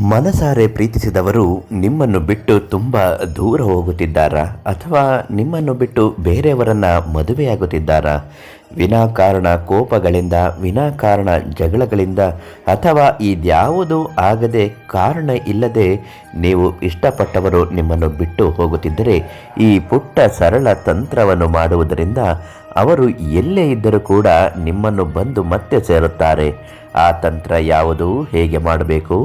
ಮನಸಾರೆ ಪ್ರೀತಿಸಿದವರು ನಿಮ್ಮನ್ನು ಬಿಟ್ಟು ತುಂಬ ದೂರ ಹೋಗುತ್ತಿದ್ದಾರಾ? ಅಥವಾ ನಿಮ್ಮನ್ನು ಬಿಟ್ಟು ಬೇರೆಯವರನ್ನ ಮದುವೆಯಾಗುತ್ತಿದ್ದಾರಾ? ವಿನಾಕಾರಣ ಕೋಪಗಳಿಂದ ವಿನಾಕಾರಣ ಜಗಳಗಳಿಂದ, ಅಥವಾ ಇದ್ಯಾವುದೂ ಆಗದೆ ಕಾರಣ ಇಲ್ಲದೆ ನೀವು ಇಷ್ಟಪಟ್ಟವರು ನಿಮ್ಮನ್ನು ಬಿಟ್ಟು ಹೋಗುತ್ತಿದ್ದರೆ ಈ ಪುಟ್ಟ ಸರಳ ತಂತ್ರವನ್ನು ಮಾಡುವುದರಿಂದ ಅವರು ಎಲ್ಲೇ ಇದ್ದರೂ ಕೂಡ ನಿಮ್ಮನ್ನು ಬಂದು ಮತ್ತೆ ಸೇರುತ್ತಾರೆ. ಆ ತಂತ್ರ ಯಾವುದು? ಹೇಗೆ ಮಾಡಬೇಕು?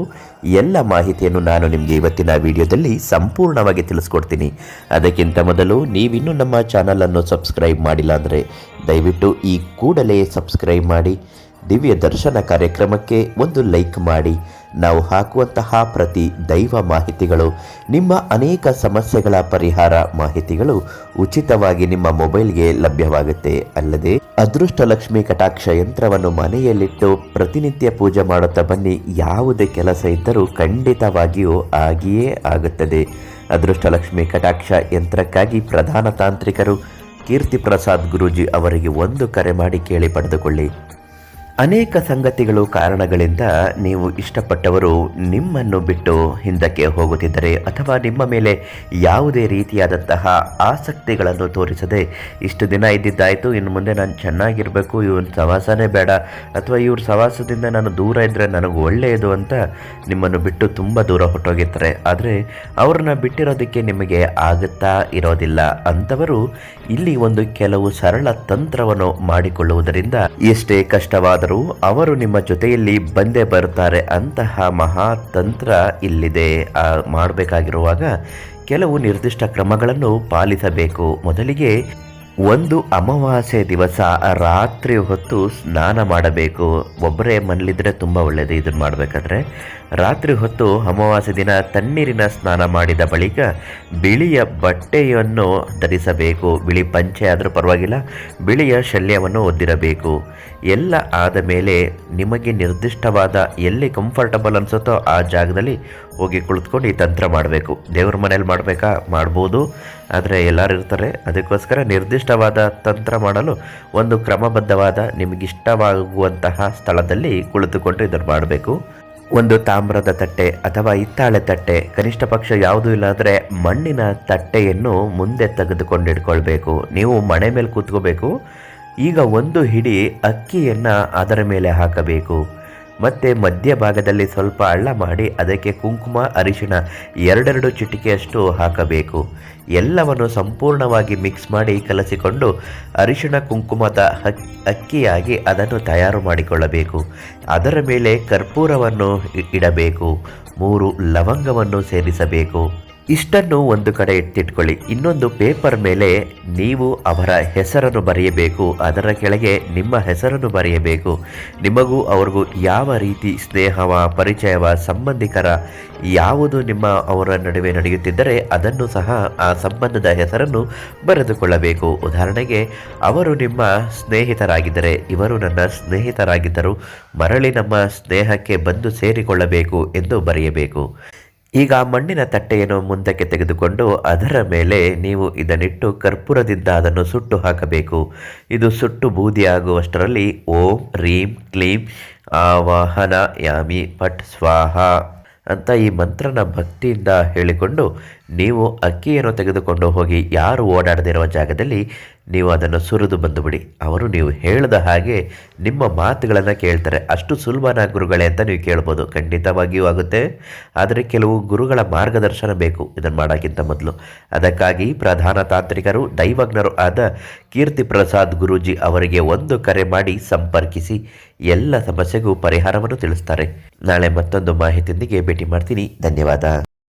ಎಲ್ಲ ಮಾಹಿತಿಯನ್ನು ನಾನು ನಿಮಗೆ ಇವತ್ತಿನ ವಿಡಿಯೋದಲ್ಲಿ ಸಂಪೂರ್ಣವಾಗಿ ತಿಳಿಸ್ಕೊಡ್ತೀನಿ. ಅದಕ್ಕಿಂತ ಮೊದಲು ನೀವಿನ್ನೂ ನಮ್ಮ ಚಾನಲನ್ನು ಸಬ್ಸ್ಕ್ರೈಬ್ ಮಾಡಿಲ್ಲ ಅಂದರೆ ದಯವಿಟ್ಟು ಈ ಕೂಡಲೇ ಸಬ್ಸ್ಕ್ರೈಬ್ ಮಾಡಿ. ದಿವ್ಯ ದರ್ಶನ ಕಾರ್ಯಕ್ರಮಕ್ಕೆ ಒಂದು ಲೈಕ್ ಮಾಡಿ. ನಾವು ಹಾಕುವಂತಹ ಪ್ರತಿ ದೈವ ಮಾಹಿತಿಗಳು, ನಿಮ್ಮ ಅನೇಕ ಸಮಸ್ಯೆಗಳ ಪರಿಹಾರ ಮಾಹಿತಿಗಳು ಉಚಿತವಾಗಿ ನಿಮ್ಮ ಮೊಬೈಲ್ಗೆ ಲಭ್ಯವಾಗುತ್ತೆ. ಅಲ್ಲದೆ ಅದೃಷ್ಟ ಲಕ್ಷ್ಮಿ ಕಟಾಕ್ಷ ಯಂತ್ರವನ್ನು ಮನೆಯಲ್ಲಿಟ್ಟು ಪ್ರತಿನಿತ್ಯ ಪೂಜೆ ಮಾಡುತ್ತಾ ಬನ್ನಿ. ಯಾವುದೇ ಕೆಲಸ ಇದ್ದರೂ ಖಂಡಿತವಾಗಿಯೂ ಆಗಿಯೇ ಆಗುತ್ತದೆ. ಅದೃಷ್ಟ ಲಕ್ಷ್ಮಿ ಕಟಾಕ್ಷ ಯಂತ್ರಕ್ಕಾಗಿ ಪ್ರಧಾನ ತಾಂತ್ರಿಕರು ಕೀರ್ತಿ ಪ್ರಸಾದ್ ಗುರೂಜಿ ಅವರಿಗೆ ಒಂದು ಕರೆ ಮಾಡಿ ಕೇಳಿ ಪಡೆದುಕೊಳ್ಳಿ. ಅನೇಕ ಸಂಗತಿಗಳು ಕಾರಣಗಳಿಂದ ನೀವು ಇಷ್ಟಪಟ್ಟವರು ನಿಮ್ಮನ್ನು ಬಿಟ್ಟು ಹಿಂದಕ್ಕೆ ಹೋಗುತ್ತಿದ್ದರೆ ಅಥವಾ ನಿಮ್ಮ ಮೇಲೆ ಯಾವುದೇ ರೀತಿಯಾದಂತಹ ಆಸಕ್ತಿಗಳನ್ನು ತೋರಿಸದೆ ಇಷ್ಟು ದಿನ ಇದ್ದಿದ್ದಾಯಿತು, ಇನ್ನು ಮುಂದೆ ನಾನು ಚೆನ್ನಾಗಿರಬೇಕು, ಇವನ್ ಸವಾಸನೇ ಬೇಡ, ಅಥವಾ ಇವ್ರ ಸವಾಸದಿಂದ ನಾನು ದೂರ ಇದ್ದರೆ ನನಗೆ ಒಳ್ಳೆಯದು ಅಂತ ನಿಮ್ಮನ್ನು ಬಿಟ್ಟು ತುಂಬ ದೂರ ಹೊಟ್ಟೋಗಿರ್ತಾರೆ ಆದರೆ ಅವ್ರನ್ನ ಬಿಟ್ಟಿರೋದಕ್ಕೆ ನಿಮಗೆ ಆಗುತ್ತಾ ಇರೋದಿಲ್ಲ ಅಂಥವರು ಇಲ್ಲಿ ಒಂದು ಕೆಲವು ಸರಳ ತಂತ್ರವನ್ನು ಮಾಡಿಕೊಳ್ಳುವುದರಿಂದ ಎಷ್ಟೇ ಅವರು ನಿಮ್ಮ ಜೊತೆಯಲ್ಲಿ ಬಂದೇ ಬರುತ್ತಾರೆ ಅಂತಹ ಮಹಾತಂತ್ರ ಇಲ್ಲಿದೆ. ಮಾಡಬೇಕಾಗಿರುವಾಗ ಕೆಲವು ನಿರ್ದಿಷ್ಟ ಕ್ರಮಗಳನ್ನು ಪಾಲಿಸಬೇಕು. ಮೊದಲಿಗೆ ಒಂದು ಅಮಾವಾಸ್ಯೆ ದಿವಸ ರಾತ್ರಿ ಹೊತ್ತು ಸ್ನಾನ ಮಾಡಬೇಕು. ಒಬ್ಬರೇ ಮನೇಲಿದ್ರೆ ತುಂಬ ಒಳ್ಳೆಯದು ಇದನ್ನು ಮಾಡಬೇಕಾದ್ರೆ ರಾತ್ರಿ ಹೊತ್ತು ಅಮಾವಾಸ್ಯೆ ದಿನ ತಣ್ಣೀರಿನ ಸ್ನಾನ ಮಾಡಿದ ಬಳಿಕ ಬಿಳಿಯ ಬಟ್ಟೆಯನ್ನು ಧರಿಸಬೇಕು. ಬಿಳಿ ಪಂಚೆ ಆದರೂ ಪರವಾಗಿಲ್ಲ, ಬಿಳಿಯ ಶಲ್ಯವನ್ನು ಒದ್ದಿರಬೇಕು ಎಲ್ಲ ಆದ ಮೇಲೆ ನಿಮಗೆ ನಿರ್ದಿಷ್ಟವಾದ ಎಲ್ಲಿ ಕಂಫರ್ಟಬಲ್ ಅನಿಸುತ್ತೋ ಆ ಜಾಗದಲ್ಲಿ ಹೋಗಿ ಕುಳಿತುಕೊಂಡು ಈ ತಂತ್ರ ಮಾಡಬೇಕು. ದೇವ್ರ ಮನೇಲಿ ಮಾಡಬೇಕಾ? ಮಾಡ್ಬೋದು. ಆದರೆ ಎಲ್ಲರೂ ಇರ್ತಾರೆ. ಅದಕ್ಕೋಸ್ಕರ ನಿರ್ದಿಷ್ಟವಾದ ತಂತ್ರ ಮಾಡಲು ಒಂದು ಕ್ರಮಬದ್ಧವಾದ, ನಿಮಗಿಷ್ಟವಾಗುವಂತಹ ಸ್ಥಳದಲ್ಲಿ ಕುಳಿತುಕೊಂಡು ಇದನ್ನು ಮಾಡಬೇಕು. ಒಂದು ತಾಮ್ರದ ತಟ್ಟೆ ಅಥವಾ ಹಿತ್ತಾಳೆ ತಟ್ಟೆ, ಕನಿಷ್ಠ ಪಕ್ಷ ಯಾವುದೂ ಇಲ್ಲಾಂದರೆ ಮಣ್ಣಿನ ತಟ್ಟೆಯನ್ನು ಮುಂದೆ ತೆಗೆದುಕೊಂಡಿಟ್ಕೊಳ್ಬೇಕು. ನೀವು ಮಣೆ ಮೇಲೆ ಕೂತ್ಕೋಬೇಕು. ಈಗ ಒಂದು ಹಿಡಿ ಅಕ್ಕಿಯನ್ನು ಅದರ ಮೇಲೆ ಹಾಕಬೇಕು. ಮತ್ತು ಮಧ್ಯಭಾಗದಲ್ಲಿ ಸ್ವಲ್ಪ ಹಳ್ಳ ಮಾಡಿ ಅದಕ್ಕೆ ಕುಂಕುಮ, ಅರಿಶಿಣ ಎರಡೆರಡು ಚಿಟಿಕೆಯಷ್ಟು ಹಾಕಬೇಕು. ಎಲ್ಲವನ್ನು ಸಂಪೂರ್ಣವಾಗಿ ಮಿಕ್ಸ್ ಮಾಡಿ ಕಲಸಿಕೊಂಡು ಅರಿಶಿಣ, ಕುಂಕುಮದ ಅಕ್ಕಿಯಾಗಿ ಅದನ್ನು ತಯಾರು ಮಾಡಿಕೊಳ್ಳಬೇಕು. ಅದರ ಮೇಲೆ ಕರ್ಪೂರವನ್ನು ಇಡಬೇಕು. ಮೂರು ಲವಂಗವನ್ನು ಸೇರಿಸಬೇಕು. ಇಷ್ಟನ್ನು ಒಂದು ಕಡೆ ಎತ್ತಿಟ್ಕೊಳ್ಳಿ ಇನ್ನೊಂದು ಪೇಪರ್ ಮೇಲೆ ನೀವು ಅವರ ಹೆಸರನ್ನು ಬರೆಯಬೇಕು. ಅದರ ಕೆಳಗೆ ನಿಮ್ಮ ಹೆಸರನ್ನು ಬರೆಯಬೇಕು. ನಿಮಗೂ ಅವ್ರಿಗೂ ಯಾವ ರೀತಿ ಸ್ನೇಹವ, ಪರಿಚಯವ, ಸಂಬಂಧಿಕರ ಯಾವುದು ನಿಮ್ಮ ಅವರ ನಡುವೆ ನಡೆಯುತ್ತಿದ್ದರೆ ಅದನ್ನು ಸಹ ಆ ಸಂಬಂಧದ ಹೆಸರನ್ನು ಬರೆದುಕೊಳ್ಳಬೇಕು. ಉದಾಹರಣೆಗೆ, ಅವರು ನಿಮ್ಮ ಸ್ನೇಹಿತರಾಗಿದ್ದರೆ, ಇವರು ನನ್ನ ಸ್ನೇಹಿತರಾಗಿದ್ದರು, ಮರಳಿ ನಮ್ಮ ಸ್ನೇಹಕ್ಕೆ ಬಂದು ಸೇರಿಕೊಳ್ಳಬೇಕು ಎಂದು ಬರೆಯಬೇಕು. ಈಗ ಮಣ್ಣಿನ ತಟ್ಟೆಯನ್ನು ಮುಂದಕ್ಕೆ ತೆಗೆದುಕೊಂಡು ಅದರ ಮೇಲೆ ನೀವು ಇದನ್ನಿಟ್ಟು ಕರ್ಪೂರದಿಂದ ಅದನ್ನು ಸುಟ್ಟು ಹಾಕಬೇಕು. ಇದು ಸುಟ್ಟು ಬೂದಿಯಾಗುವಷ್ಟರಲ್ಲಿ ಓಂ, ರೀಂ, ಕ್ಲೀಂ ಆವಾಹನ ಯಾಮಿ ಪಟ್, ಸ್ವಾಹ ಅಂತ ಈ ಮಂತ್ರನ ಭಕ್ತಿಯಿಂದ ಹೇಳಿಕೊಂಡು ನೀವು ಅಕ್ಕಿಯನ್ನು ತೆಗೆದುಕೊಂಡು ಹೋಗಿ ಯಾರು ಓಡಾಡದಿರುವ ಜಾಗದಲ್ಲಿ ನೀವು ಅದನ್ನು ಸುರಿದು ಬಂದುಬಿಡಿ. ಅವರು ನೀವು ಹೇಳಿದ ಹಾಗೆ ನಿಮ್ಮ ಮಾತುಗಳನ್ನು ಕೇಳ್ತಾರೆ. ಅಷ್ಟು ಸುಲಭನ ಗುರುಗಳೇ ಅಂತ ನೀವು ಕೇಳ್ಬೋದು. ಖಂಡಿತವಾಗಿಯೂ ಆಗುತ್ತೆ. ಆದರೆ ಕೆಲವು ಗುರುಗಳ ಮಾರ್ಗದರ್ಶನ ಬೇಕು ಇದನ್ನು ಮಾಡೋಕ್ಕಿಂತ ಮೊದಲು. ಅದಕ್ಕಾಗಿ ಪ್ರಧಾನ ತಾಂತ್ರಿಕರು, ದೈವಜ್ಞರು ಆದ ಕೀರ್ತಿ ಪ್ರಸಾದ್ ಗುರೂಜಿ ಅವರಿಗೆ ಒಂದು ಕರೆ ಮಾಡಿ ಸಂಪರ್ಕಿಸಿ ಎಲ್ಲ ಸಮಸ್ಯೆಗೂ ಪರಿಹಾರವನ್ನು ತಿಳಿಸ್ತಾರೆ. ನಾಳೆ ಮತ್ತೊಂದು ಮಾಹಿತಿಯೊಂದಿಗೆ ಭೇಟಿ ಮಾಡ್ತೀನಿ. ಧನ್ಯವಾದ.